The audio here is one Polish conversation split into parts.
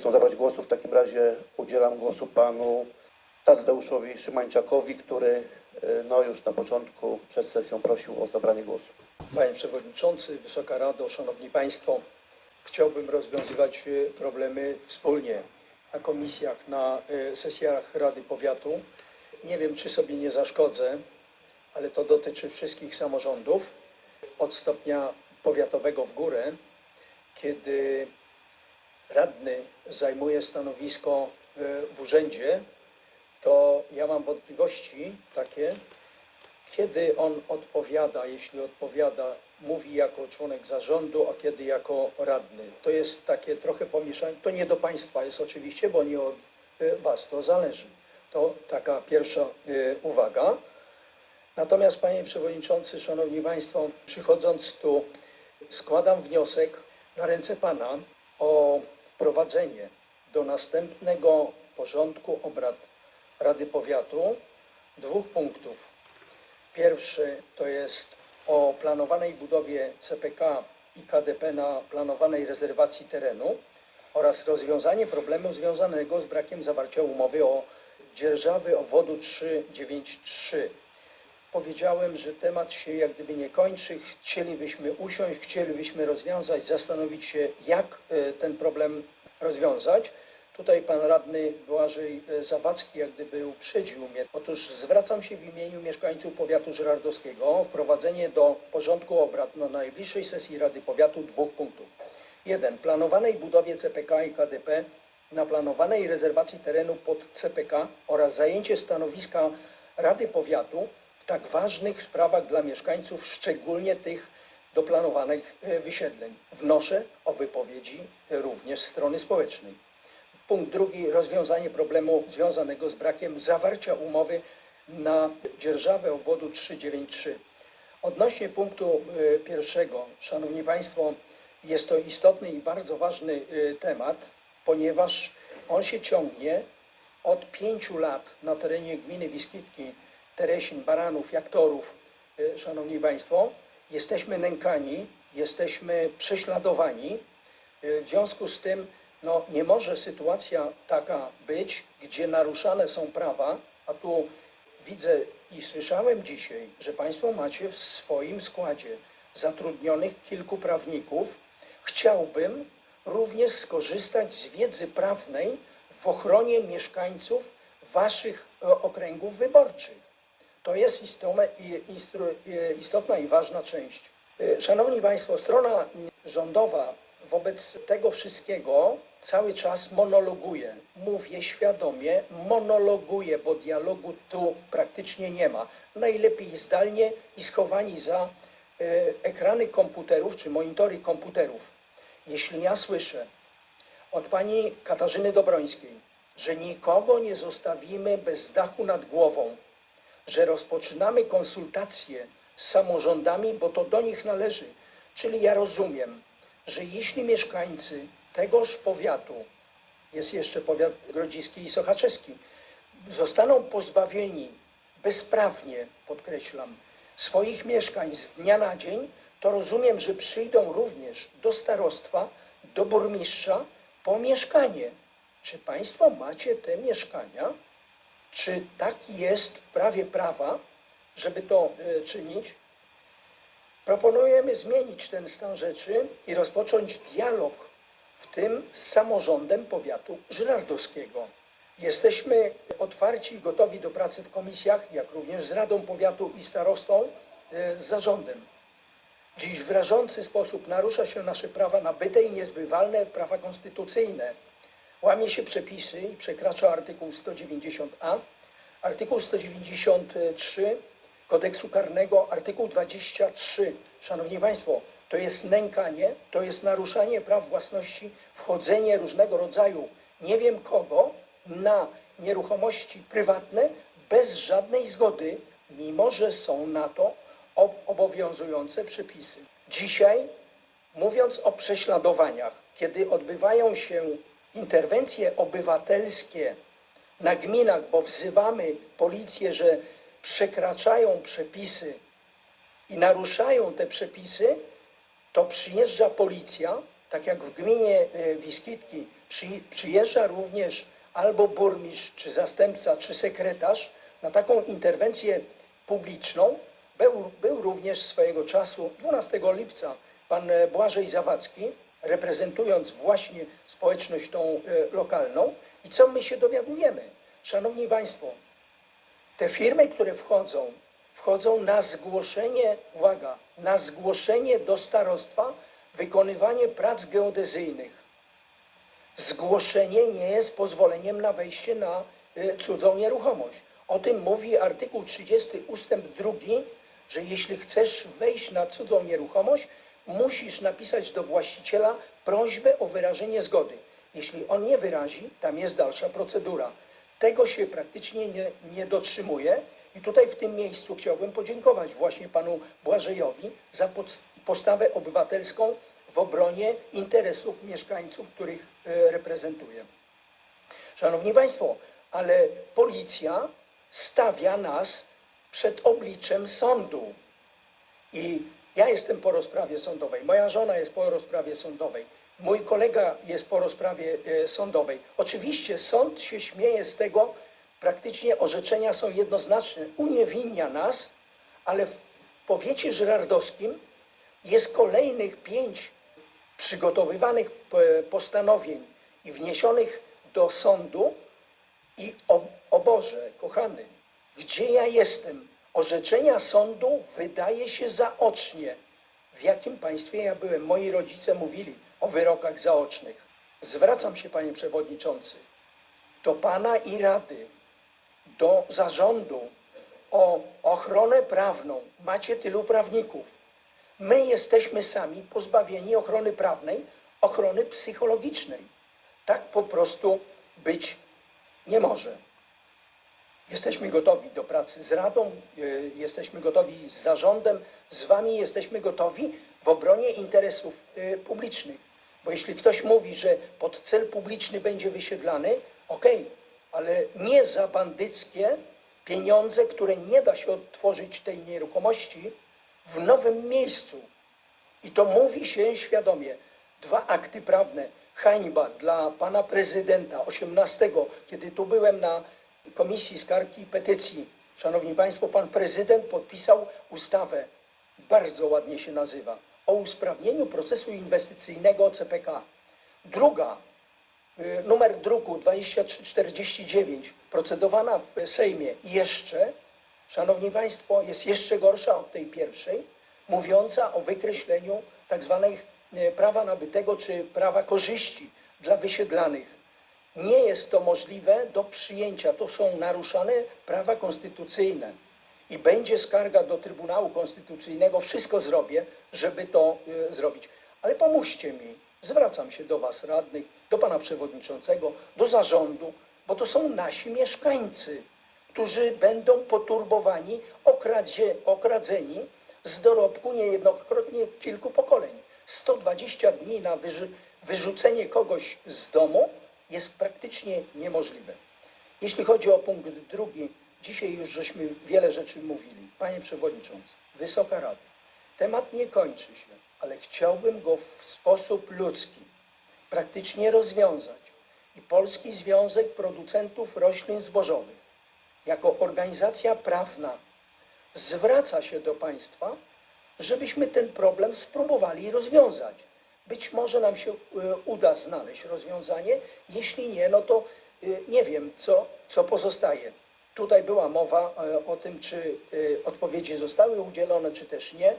chcą zabrać głosu, w takim razie udzielam głosu panu Tadeuszowi Szymańczakowi, który e, no, już na początku przed sesją prosił o zabranie głosu. Panie Przewodniczący, Wysoka Rado, Szanowni Państwo, chciałbym rozwiązywać e, problemy wspólnie na komisjach, na e, sesjach Rady Powiatu. Nie wiem, czy sobie nie zaszkodzę, ale to dotyczy wszystkich samorządów od stopnia powiatowego w górę, kiedy radny zajmuje stanowisko w urzędzie, to ja mam wątpliwości takie, kiedy on odpowiada, jeśli odpowiada, mówi jako członek zarządu, a kiedy jako radny. To jest takie trochę pomieszanie. To nie do Państwa jest oczywiście, bo nie od y, Was to zależy. To taka pierwsza y, uwaga. Natomiast Panie Przewodniczący, Szanowni Państwo, przychodząc tu, składam wniosek na ręce Pana o wprowadzenie do następnego porządku obrad Rady Powiatu dwóch punktów. Pierwszy to jest o planowanej budowie CPK i KDP na planowanej rezerwacji terenu oraz rozwiązanie problemu związanego z brakiem zawarcia umowy o dzierżawy obwodu 393. Powiedziałem, że temat się jak gdyby nie kończy. Chcielibyśmy usiąść, chcielibyśmy rozwiązać, zastanowić się, jak e, ten problem rozwiązać. Tutaj pan radny Błażej e, Zawadzki jak gdyby uprzedził mnie. Otóż zwracam się w imieniu mieszkańców powiatu żyrardowskiego o wprowadzenie do porządku obrad na najbliższej sesji Rady Powiatu dwóch punktów. Jeden. Planowanej budowie CPK i KDP na planowanej rezerwacji terenu pod CPK oraz zajęcie stanowiska Rady Powiatu w tak ważnych sprawach dla mieszkańców, szczególnie tych do planowanych e, wysiedleń. Wnoszę o wypowiedzi e, również strony społecznej. Punkt drugi, rozwiązanie problemu związanego z brakiem zawarcia umowy na dzierżawę obwodu 393. Odnośnie punktu y, pierwszego, Szanowni Państwo, jest to istotny i bardzo ważny y, temat, ponieważ on się ciągnie od pięciu lat na terenie gminy Wiskitki, Teresin, Baranów, Jaktorów. Szanowni Państwo, jesteśmy nękani, jesteśmy prześladowani. Y, W związku z tym no, nie może sytuacja taka być, gdzie naruszane są prawa, a tu widzę i słyszałem dzisiaj, że Państwo macie w swoim składzie zatrudnionych kilku prawników. Chciałbym również skorzystać z wiedzy prawnej w ochronie mieszkańców Waszych e, okręgów wyborczych. To jest istotna i, ważna część. Y, Szanowni Państwo, strona rządowa wobec tego wszystkiego cały czas monologuje. Mówię świadomie, monologuje, bo dialogu tu praktycznie nie ma. Najlepiej zdalnie i schowani za y, ekrany komputerów czy monitory komputerów. Jeśli ja słyszę od pani Katarzyny Dobrońskiej, że nikogo nie zostawimy bez dachu nad głową, że rozpoczynamy konsultacje z samorządami, bo to do nich należy. Czyli ja rozumiem, że jeśli mieszkańcy tegoż powiatu, jest jeszcze powiat grodziski i sochaczewski, zostaną pozbawieni bezprawnie, podkreślam, swoich mieszkań z dnia na dzień, to rozumiem, że przyjdą również do starostwa, do burmistrza po mieszkanie. Czy Państwo macie te mieszkania? Czy tak jest w prawie prawa, żeby to e, czynić? Proponujemy zmienić ten stan rzeczy i rozpocząć dialog w tym z samorządem powiatu żyrardowskiego. Jesteśmy otwarci i gotowi do pracy w komisjach, jak również z Radą Powiatu i starostą, e, z zarządem. Dziś w rażący sposób narusza się nasze prawa nabyte i niezbywalne prawa konstytucyjne. Łamie się przepisy i przekracza artykuł 190a, artykuł 193 kodeksu karnego, artykuł 23. Szanowni Państwo, to jest nękanie, to jest naruszanie praw własności, wchodzenie różnego rodzaju, nie wiem kogo, na nieruchomości prywatne bez żadnej zgody, mimo że są na to ob- obowiązujące przepisy. Dzisiaj Mówiąc o prześladowaniach, kiedy odbywają się interwencje obywatelskie na gminach, bo wzywamy policję, że przekraczają przepisy i naruszają te przepisy, to przyjeżdża policja, tak jak w gminie e, Wiskitki Przy, przyjeżdża również albo burmistrz, czy zastępca, czy sekretarz na taką interwencję publiczną. Był, był również swojego czasu 12 lipca pan e, Błażej Zawadzki, reprezentując właśnie społeczność tą e, lokalną. I co my się dowiadujemy? Szanowni Państwo, te firmy, które wchodzą, wchodzą na zgłoszenie, uwaga, na zgłoszenie do starostwa wykonywanie prac geodezyjnych. Zgłoszenie nie jest pozwoleniem na wejście na y, cudzą nieruchomość. O tym mówi artykuł 30 ustęp 2, że jeśli chcesz wejść na cudzą nieruchomość, musisz napisać do właściciela prośbę o wyrażenie zgody. Jeśli on nie wyrazi, tam jest dalsza procedura. Tego się praktycznie nie, nie dotrzymuje i tutaj w tym miejscu chciałbym podziękować właśnie panu Błażejowi za postawę obywatelską w obronie interesów mieszkańców, których e, reprezentuje. Szanowni Państwo, ale policja stawia nas przed obliczem sądu. I ja jestem po rozprawie sądowej, moja żona jest po rozprawie sądowej, mój kolega jest po rozprawie e, sądowej. Oczywiście sąd się śmieje z tego, praktycznie orzeczenia są jednoznaczne, uniewinnia nas, ale w powiecie żyrardowskim jest kolejnych pięć przygotowywanych e, postanowień i wniesionych do sądu i o, o Boże, kochany, gdzie ja jestem? Orzeczenia sądu wydaje się zaocznie. W jakim państwie ja byłem? Moi rodzice mówili o wyrokach zaocznych. Zwracam się, panie przewodniczący, do pana i rady, do zarządu o ochronę prawną. Macie tylu prawników. My jesteśmy sami pozbawieni ochrony prawnej, ochrony psychologicznej. Tak po prostu być nie może. Jesteśmy gotowi do pracy z Radą, y, jesteśmy gotowi z zarządem, z Wami jesteśmy gotowi w obronie interesów y, publicznych. Bo jeśli ktoś mówi, że pod cel publiczny będzie wysiedlany, okej, ale nie za bandyckie pieniądze, które nie da się odtworzyć tej nieruchomości w nowym miejscu. I to mówi się świadomie. Dwa akty prawne. Hańba dla pana prezydenta 18, kiedy tu byłem na Komisji Skargi i Petycji. Szanowni Państwo, pan prezydent podpisał ustawę, bardzo ładnie się nazywa, o usprawnieniu procesu inwestycyjnego CPK. Druga, y, numer druku 2349, procedowana w Sejmie jeszcze, Szanowni Państwo, jest jeszcze gorsza od tej pierwszej, mówiąca o wykreśleniu tak zwanych e, prawa nabytego czy prawa korzyści dla wysiedlanych. Nie jest to możliwe do przyjęcia. To są naruszane prawa konstytucyjne. I będzie skarga do Trybunału Konstytucyjnego. Wszystko zrobię, żeby to e, zrobić. Ale pomóżcie mi. Zwracam się do Was, radnych, do Pana Przewodniczącego, do zarządu, bo to są nasi mieszkańcy, którzy będą poturbowani, okradzie, okradzeni z dorobku niejednokrotnie kilku pokoleń. 120 dni na wyrzy, wyrzucenie kogoś z domu jest praktycznie niemożliwe. Jeśli chodzi o punkt drugi, dzisiaj już żeśmy wiele rzeczy mówili. Panie Przewodniczący, Wysoka Rada, temat nie kończy się, ale chciałbym go w sposób ludzki praktycznie rozwiązać. I Polski Związek Producentów Roślin Zbożowych jako organizacja prawna zwraca się do państwa, żebyśmy ten problem spróbowali rozwiązać. Być może nam się e, uda znaleźć rozwiązanie, jeśli nie, no to e, nie wiem, co, co pozostaje. Tutaj była mowa e, o tym, czy odpowiedzi zostały udzielone, czy też nie.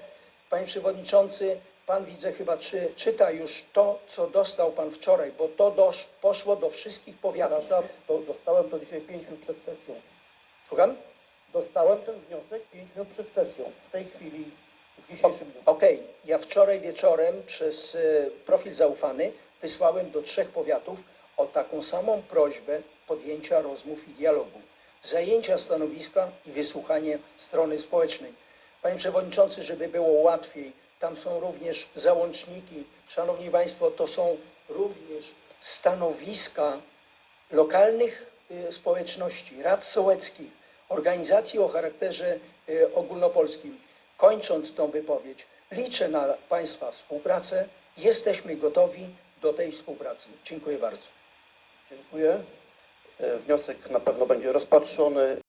Panie Przewodniczący, Pan widzę chyba czy, czyta już to, co dostał Pan wczoraj, bo to dosz, poszło do wszystkich powiatów. Przepraszam, to dostałem to dzisiaj 5 minut przed sesją. Słucham? Dostałem ten wniosek 5 minut przed sesją. W tej chwili, Okej, ja wczoraj wieczorem przez e, profil zaufany wysłałem do trzech powiatów o taką samą prośbę podjęcia rozmów i dialogu, zajęcia stanowiska i wysłuchanie strony społecznej. Panie Przewodniczący, żeby było łatwiej, tam są również załączniki. Szanowni Państwo, to są również stanowiska lokalnych y, społeczności, rad sołeckich, organizacji o charakterze y, ogólnopolskim. Kończąc tą wypowiedź, liczę na Państwa współpracę. Jesteśmy gotowi do tej współpracy. Dziękuję bardzo. Dziękuję. E, Wniosek na pewno będzie rozpatrzony.